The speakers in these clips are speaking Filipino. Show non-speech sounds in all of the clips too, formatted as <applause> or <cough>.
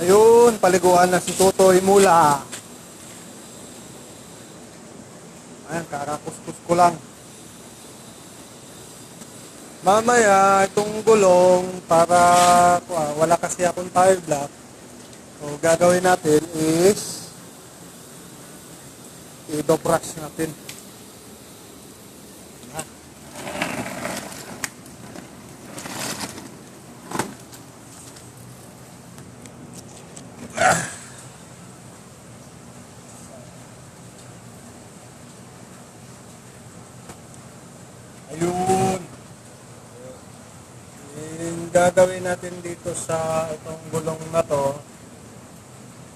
Ayun, paliguan na si Totoy Mula. Ayan, kakakuskus ko lang. Mamaya, itong gulong, para wala kasi akong tire block, so gagawin natin is i-dobrush natin. Ayun. Yung gagawin natin dito sa itong gulong na to,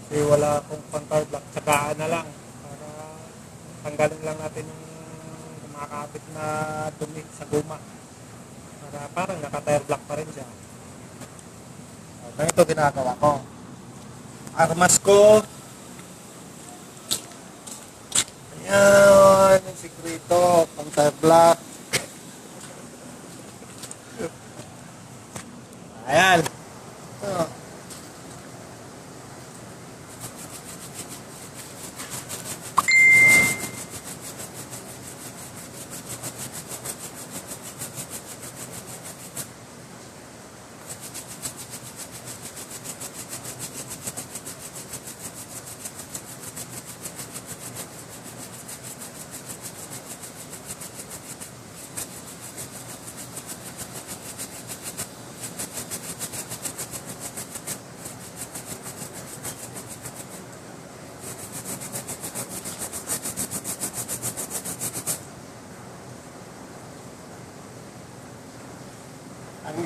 kasi wala akong pang-car block, tsagaan na lang. Para tanggalin lang natin yung kumakapit na dumi sa guma. Para parang naka-tire block pa rin siya. Oh, ganito ginagawa ko. Armas ko. Ayan, yung sikreto, pang-tire block. Ayan. Oh.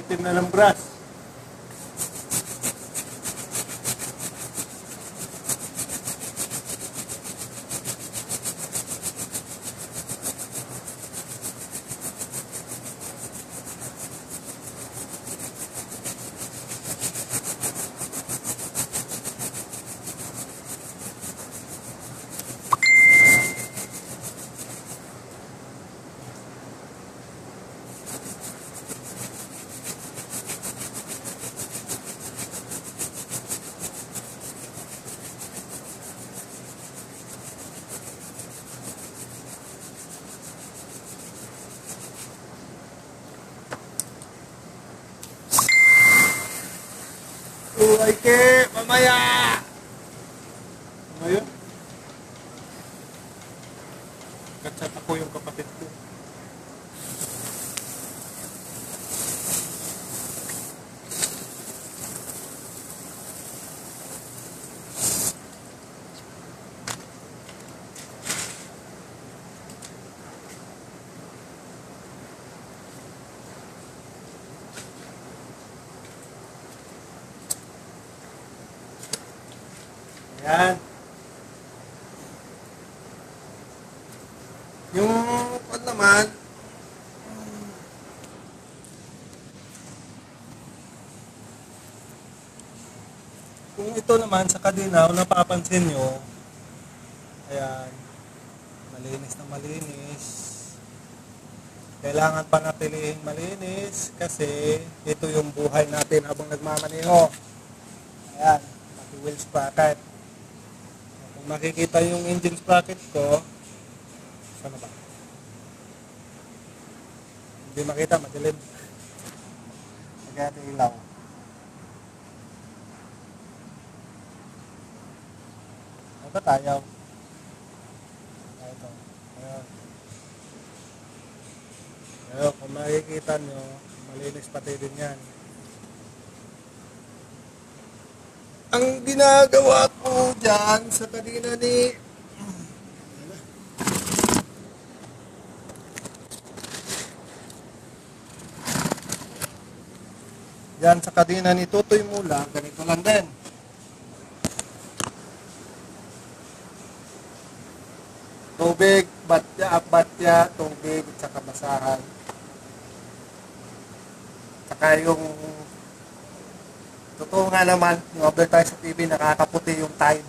Itim na ng brass. Uy, ke, mamaya! Ngayon? Katsat ako yung kapatid ko. Yan. Yung ano naman, kung ito naman sa kadina, kung napapansin nyo, ayan, malinis na malinis. Kailangan panatilihin malinis kasi ito yung buhay natin habang nagmamaneho. Ayan, pati wheel sprocket. Kung makikita yung engine sprocket ko, sana ba? Hindi makita, madilim. Ito ilaw. Ba tayo? Ito. Ayan. Ayan, kung makikita nyo, malinis pati din yan. Ang ginagawa ko dyan sa kanina ni Yan sa kadina ni Tutoy Mula, ganito lang din. Tubig, batya, batya, tubig, at saka basahan. Saka yung Totoo nga naman, yung advertise sa TV, nakakaputi yung time.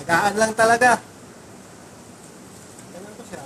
Tagaan lang talaga. Ganun ko siya.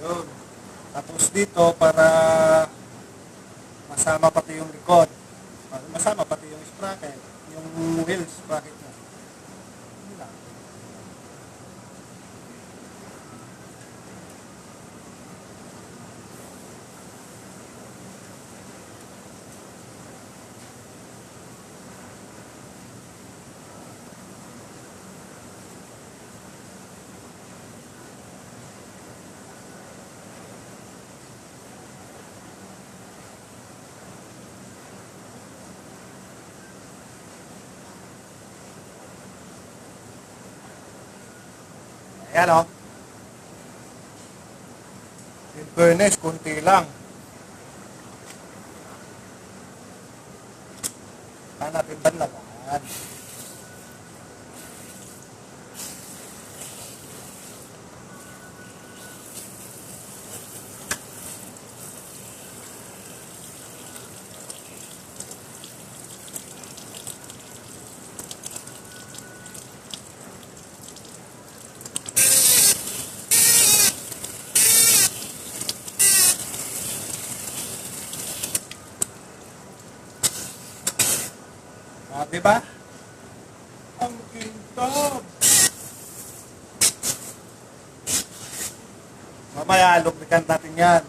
Yun. Tapos dito para masama pati yung likod. Masama pati yung sprocket, yung wheel sprocket niya. Yun lang. Ayan o. In fairness, kunti lang. Saan natin banlagan? Ah, di ba? Ang kintab. Mamaya, lubrikan natin yan.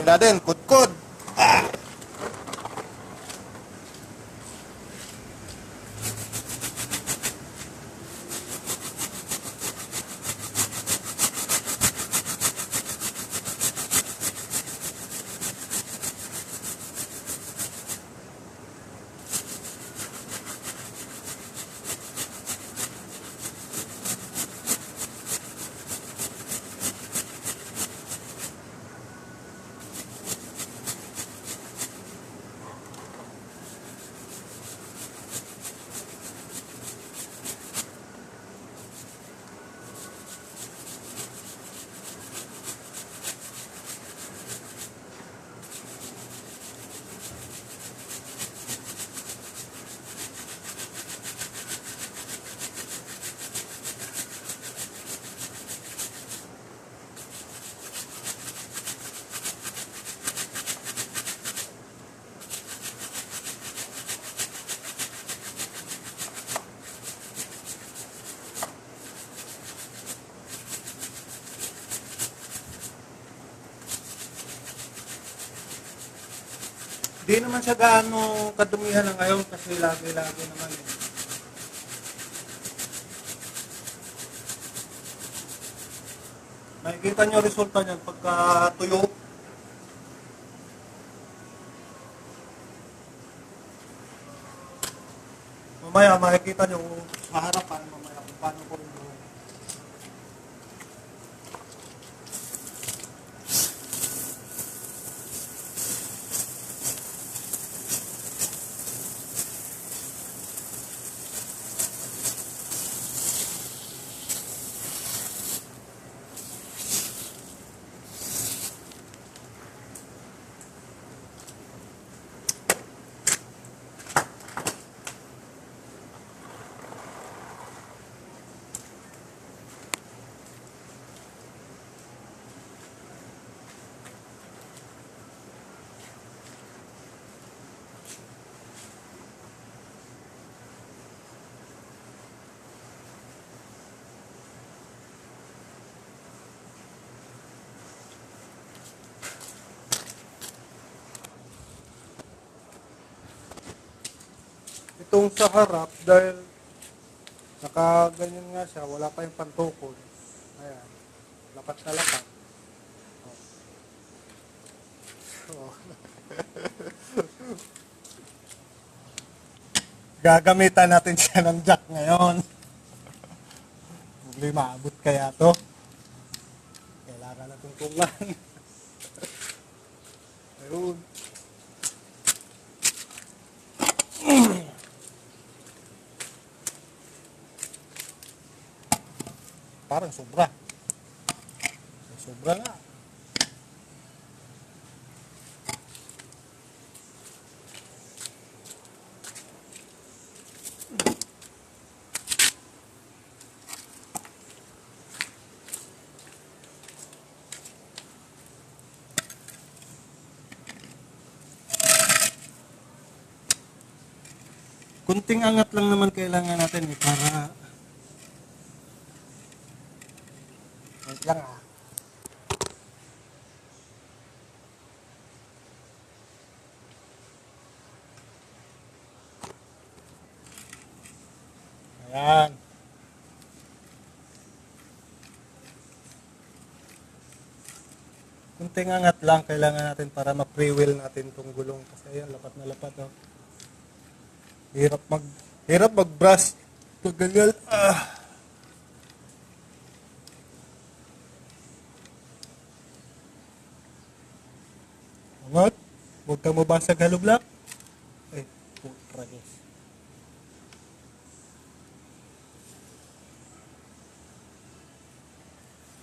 Wala din, kudkod. Di naman siya gaano kadumihan na ngayon kasi lagi-lagi naman eh. Makikita nyo resulta niyan pagka tuyo. Mamaya makikita nyo sa harapan mamaya kung paano ko rin gawin. Itong sa harap, dahil nakaganyan nga siya, wala pa yung pantukod. Ayan, lapat na lapat. Oh. Gagamitan natin siya ng jack ngayon. Hindi maabot kaya to. Kailangan na tungtungan. Ayun. Parang sobra. Sobra nga. Kunting angat lang naman kailangan natin eh, para... Wait lang ah. Ayan. Kunting angat lang kailangan natin para ma-pre-wheel natin tong gulong kasi ayan, lapat na lapat oh. Hirap mag hirap mag-brush. Pag ganyan, ah. Angat. Huwag kang mabasag halo block. Eh, putra guys.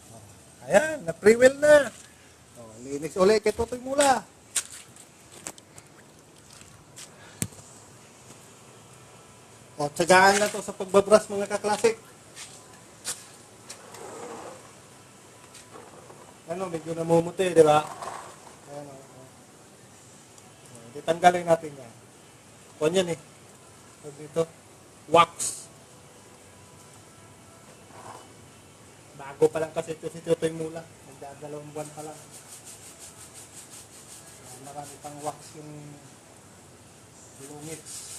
Oh, Ayan, na-pre-wheel na. Oh, linis ulit kay Tutoy Mula. O, tsagaan na to sa pagbabras mga kaklasik. Ano, medyo namumuti, di ba? Ayan, o. o. O, di tanggalin natin yan. Kung yan eh. Tawag dito, wax. Bago pa lang kasi ito si Tutoy Mula. Nagdadalawang buwan pa lang. Marami pang wax yung lungits.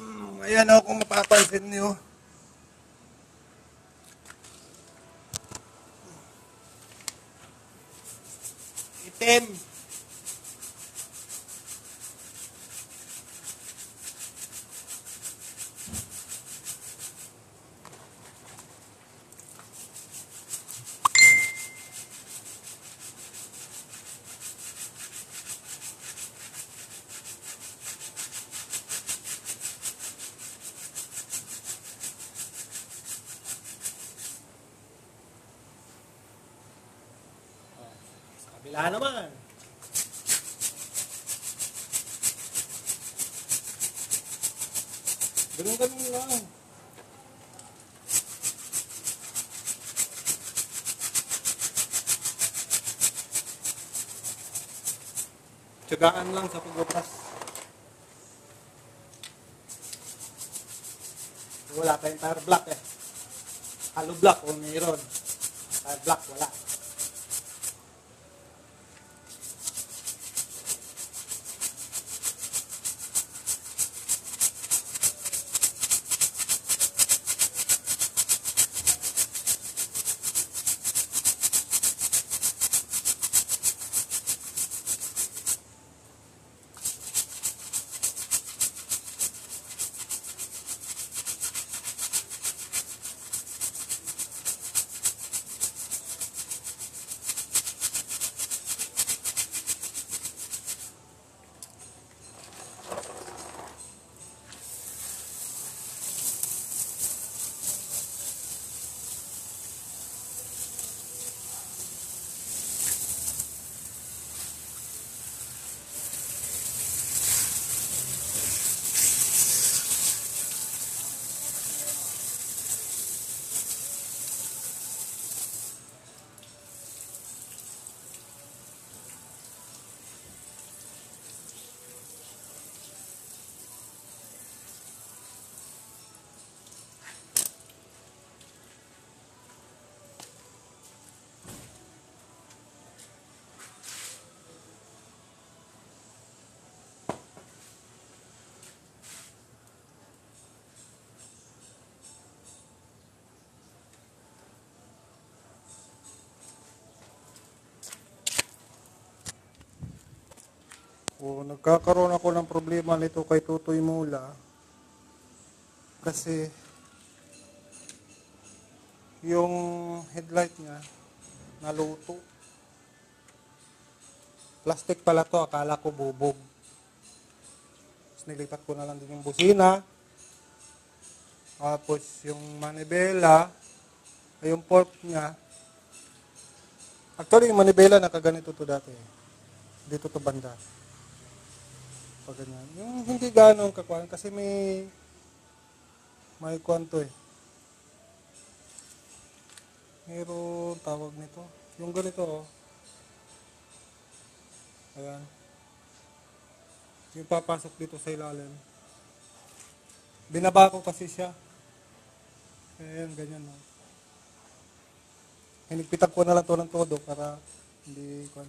Hmm, ayan o, kung mapapansin niyo. Kabila naman. Ganun ganun lang. Tsagaan lang sa pagbabras. Wala tayong tire block eh. Hollow block o mayroon. Tire block wala. O, nagkakaroon ako ng problema nito kay Tutoy Mula. Kasi yung headlight niya naluto. Plastic pala to, akala ko bubog. Tapos nilipat ko na lang din yung busina. Tapos yung manibela, yung port niya. Actually, yung manibela nakaganito to dati. Dito to banda. Pag ganyan. Yung hindi ganong kakuan kasi may may kuan to eh. Meron tawag nito. Yung ganito oh. Ayan. Yung papasok dito sa ilalim. Binaba ko kasi siya. Ayan, ganyan oh. Hinigpitan ko na lang to ng todo para hindi kuan.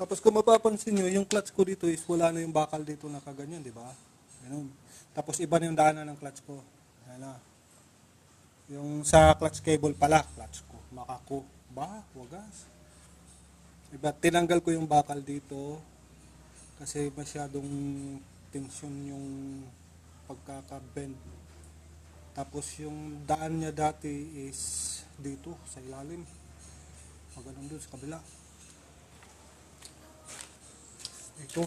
Tapos kung mapapansin nyo, yung clutch ko dito is wala na yung bakal dito na kaganyan, di ba? Ganun. Tapos iba na yung daanan ng clutch ko. Ayan na. Yung sa clutch cable pala, clutch ko. Makako. Ba? Wagas. Iba, tinanggal ko yung bakal dito kasi masyadong tension yung pagkaka-bend. Tapos yung daan niya dati is dito sa ilalim. Maganon doon sa kabila. Ito.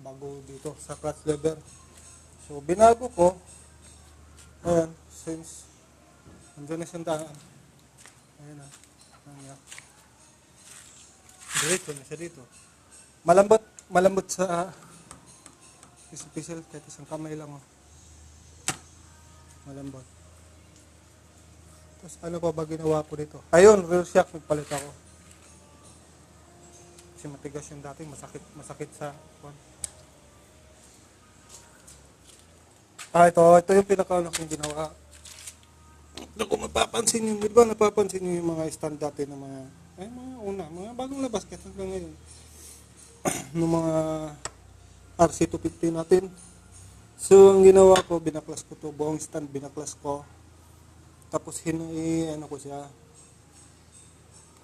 Bago dito sa clutch lever. So binago ko. Ayan, since andyan na siyang daan. Ayan na. Ayan na. Diretso na siya dito. Malambot, malambot sa pisil-pisil kahit isang kamay lang oh. Malambot. Tapos ano pa ba ginawa ko dito? Ayun, real shock nagpalit ako. Kasi matigas yung dati, masakit, masakit sa kwan. Ah, ito, ito yung pinakauna kong ginawa. Kung mapapansin nyo, di ba napapansin nyo yung mga stand dati ng mga, ay mga una, mga bagong labas kahit hanggang ngayon. <clears throat> ng mga RC250 natin. So, ang ginawa ko, binaklas ko to buong stand, binaklas ko. Tapos, hin, ano ko siya,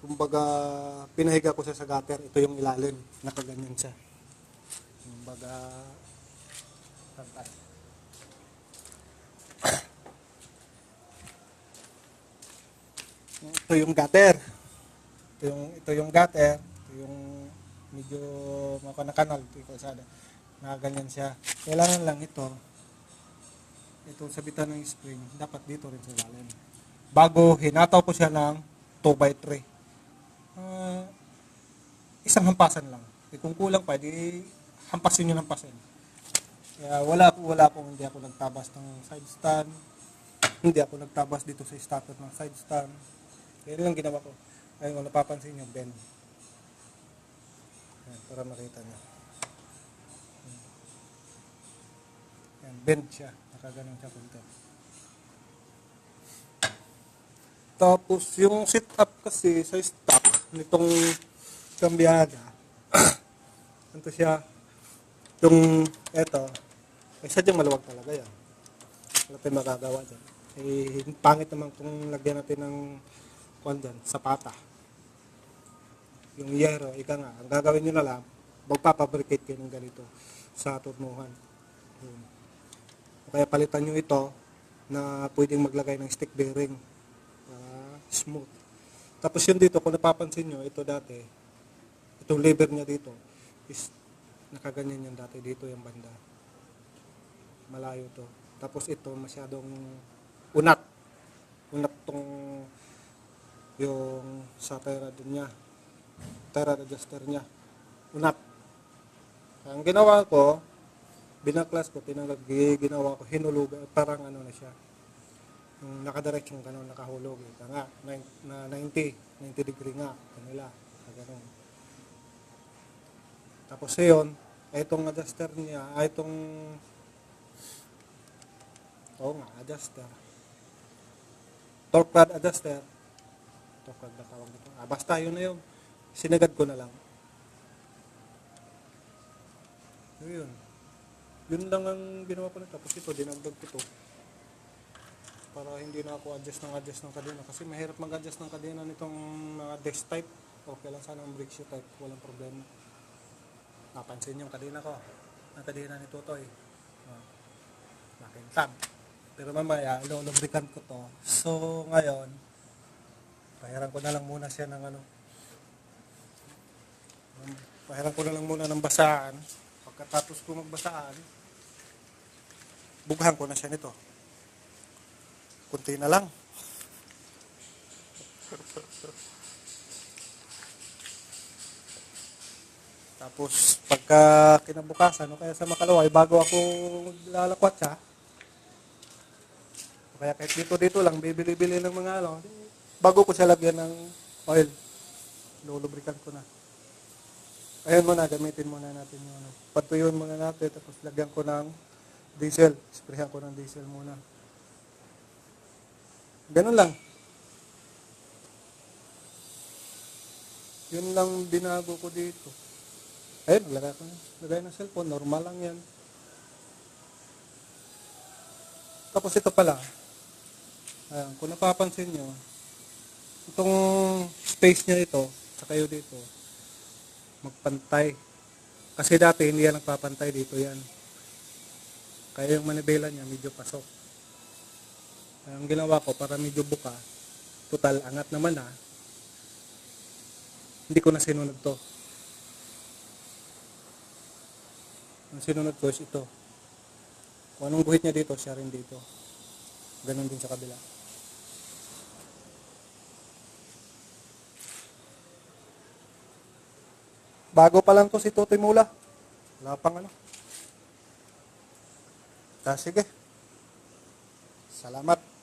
kumbaga, pinahiga ko siya sa gutter. Ito yung ilalim, nakaganyan siya. Kumbaga, santas. ito yung gutter. Ito yung, ito yung gutter. Ito yung medyo makanakanal. Ito yung kalsada. Nakaganyan siya. Kailangan lang ito. Ito sabitan ng spring. Dapat dito rin sa ilalim. Bago hinataw ko siya ng 2x3. Ah, isang hampasan lang. Eh, kung kulang pa, di hampasin nyo ng pasin. Kaya wala ako, wala akong hindi ako nagtabas ng side stand. Hindi ako nagtabas dito sa starter ng side stand. Kaya lang ginawa ko. Ayun, kung napapansin nyo, bend. Ayan, para makita nyo. Ayan, bend siya. Nakaganon siya punta. Tapos, yung sit up kasi sa stock nitong kambyada, <coughs> ito siya, yung eto, eh sadyang maluwag talaga yan. Wala tayong magagawa dyan. Eh, pangit naman kung lagyan natin ng kwan dyan, sapata. Yung yero, ika nga, ang gagawin nyo na lang, magpapabricate kayo ng ganito sa turnuhan. O kaya palitan nyo ito na pwedeng maglagay ng stick bearing para smooth. Tapos yun dito, kung napapansin nyo, ito dati, itong lever niya dito, is nakaganyan yung dati dito yung banda. Malayo to. Tapos ito, masyadong unat. Unat tong yung sa din niya. Tire adjuster niya. Unat. Ang ginawa ko, binaklas ko, tinanggal, gi- ginawa ko, hinulugan, parang ano na siya. Yung nakadirect yung gano'n, nakahulog. Ika nga, nine- na 90, 90 degree nga, kanila. Gano'n. Tapos yun, itong adjuster niya, itong, oo nga, adjuster. Torque rod adjuster. Torque rod na tawag dito. Ah, basta yun na yun. Sinagad ko na lang. Yun. Yun lang ang ginawa ko na. Tapos ito, dinagdag ko to. Para hindi na ako adjust ng adjust ng kadena. Kasi mahirap mag-adjust ng kadena nitong mga desk type. Okay lang sana ang brake type. Walang problema. Napansin yung kadena ko. Ang kadena ni Tutoy. Oh. Makintab. Pero mamaya, lulubrikan ko to. So, ngayon, pahiran ko na lang muna siya ng ano. Pahiran ko na lang muna ng basaan. Pagkatapos ko magbasaan, bughan ko na siya nito. Kunti na lang. Tapos, pagka kinabukasan, o kaya sa Makalaway, bago ako lalakwat siya, o kaya kahit dito-dito lang, bibili-bili ng mga ano, bago ko siya lagyan ng oil, lulubrikan ko na. Ayun muna, gamitin muna natin yung ano. Patuyuin muna natin, tapos lagyan ko ng diesel. Sprayhan ko ng diesel muna. Ganun lang. Yun lang binago ko dito. Ayun, lagay ko. Lagay ng cellphone, normal lang yan. Tapos ito pala. Ayan, kung napapansin nyo, itong space niya ito, sa kayo dito, magpantay. Kasi dati hindi yan nagpapantay dito yan. Kaya yung manibela niya medyo pasok. Ang ginawa ko para medyo buka, total angat naman na, hindi ko na sinunod to. Ang sinunod ko is ito. Kung anong guhit niya dito, siya rin dito. Ganon din sa kabila. Bago pa lang to si Totoy Mula. Wala pang ano. Ah, sige. Salamat.